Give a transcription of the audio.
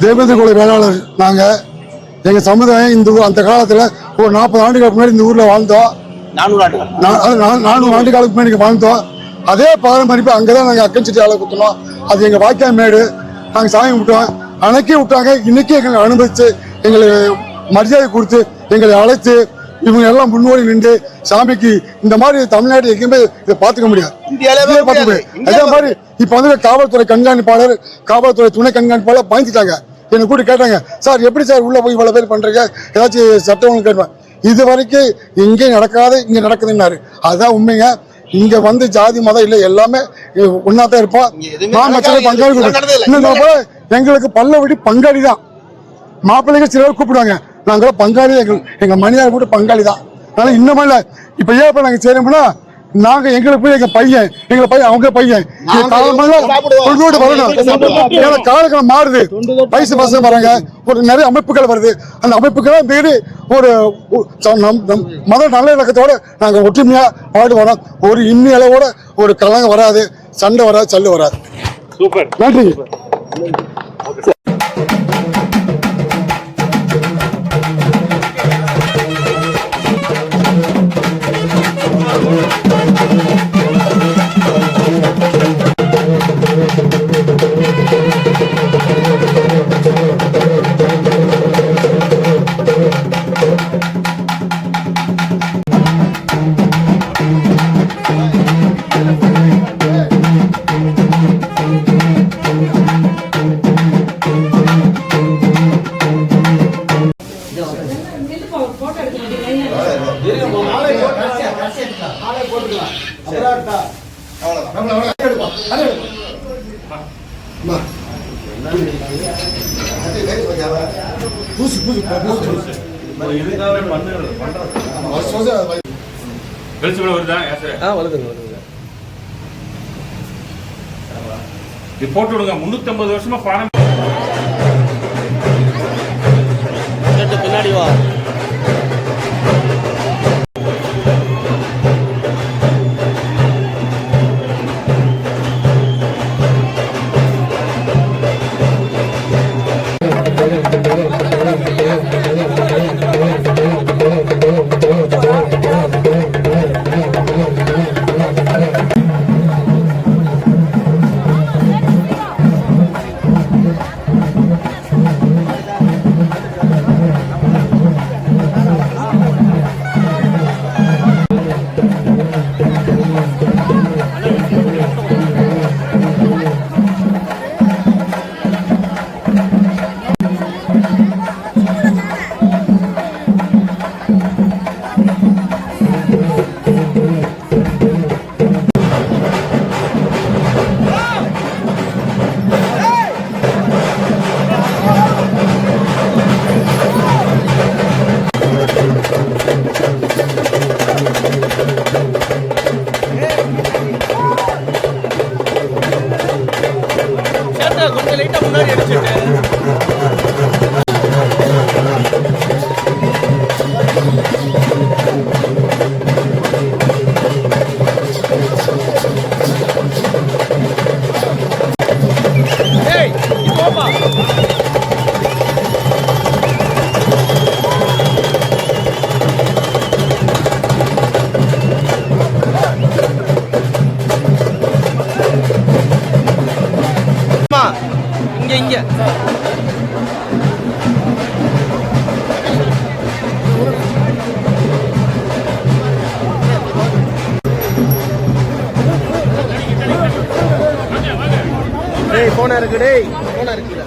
தேவேந்திர குல வேளாளர் நாங்கள் எங்கள் சமுதாயம் இந்த ஊர் அந்த காலத்தில் ஒரு நாற்பது ஆண்டுகளுக்கு முன்னாடி இந்த ஊரில் வாழ்ந்தோம். நானூறு நா- நானூறு ஆண்டு காலத்துக்கு முன்னாடி வாழ்ந்தோம். அதே பாரம்பரியம் அங்கே தான் நாங்கள் அக்கன்சிட்டி ஆளை குத்தினோம். அது எங்கள் வாய்க்கால் மேடு. நாங்கள் சாமி விட்டோம் அன்னைக்கே விட்டாங்க. இன்னைக்கு எங்களை அனுமதிச்சு எங்களுக்கு மரியாதை கொடுத்து எங்களை அழைத்து இவங்க எல்லாம் முன்னோடி நின்று சாமிக்கு இந்த மாதிரி தமிழ்நாடு எங்கேயுமே இதை பார்த்துக்க முடியாது. பார்த்துக்க. முடியாது. அதே மாதிரி இப்போ வந்து காவல்துறை கண்காணிப்பாளர் காவல்துறை துணை கண்காணிப்பாளர் பயந்துட்டாங்க. என்னை கூட்டி கேட்டாங்க சார் எப்படி சார் உள்ள போய் இவ்வளவு பேர் பண்றீங்க? ஏதாச்சும் சட்டம் ஒழுங்கு கேட்பேன் இது வரைக்கும் இங்கே நடக்காத இங்க நடக்குதுன்னாரு. அதுதான் உண்மைங்க. இங்க வந்து ஜாதி மதம் இல்லை எல்லாமே ஒன்னா தான் இருப்போம். நடக்காது. பங்காளி எங்களுக்கு பல்ல விடி பங்காளி தான். மாப்பிள்ளைங்க சிலர் கூப்பிடுவாங்க. நாங்க பங்காளி எங்க எங்க மனிதர் கூட பங்காளி தான். அதனால இன்னமும் இல்ல. இப்ப ஏன் இப்ப நாங்க செய்யணும்னா நாங்க எங்களுக்கு போய் எங்க பையன் எங்க பையன் அவங்க பையன். கொண்டு வரணும். ஏன்னா மாறுது. வயசு பசங்க வராங்க ஒரு நிறைய அமைப்புகள் வருது. அந்த அமைப்புகளை மீறி ஒரு மத நல்லிணக்கத்தோட நாங்க ஒற்றுமையா பாடு வரோம் ஒரு இன்னி அளவோட ஒரு கலங்க வராது சண்டை வராது சல்லு வராது. சூப்பர். நன்றி. வெளிச்சம் வருதா? ஏசு ஆ வருதுங்க வருதுங்க இது போட்டு விடுங்க. முன்னூத்தி ஐம்பது வருஷமா பாரம் பின்னாடி வா. ஹலோ கொஞ்சம் லைட்டா முன்னாடி அடிச்சுட்டு. டேய் போனா இருக்கு டேய். போனா இருக்குடா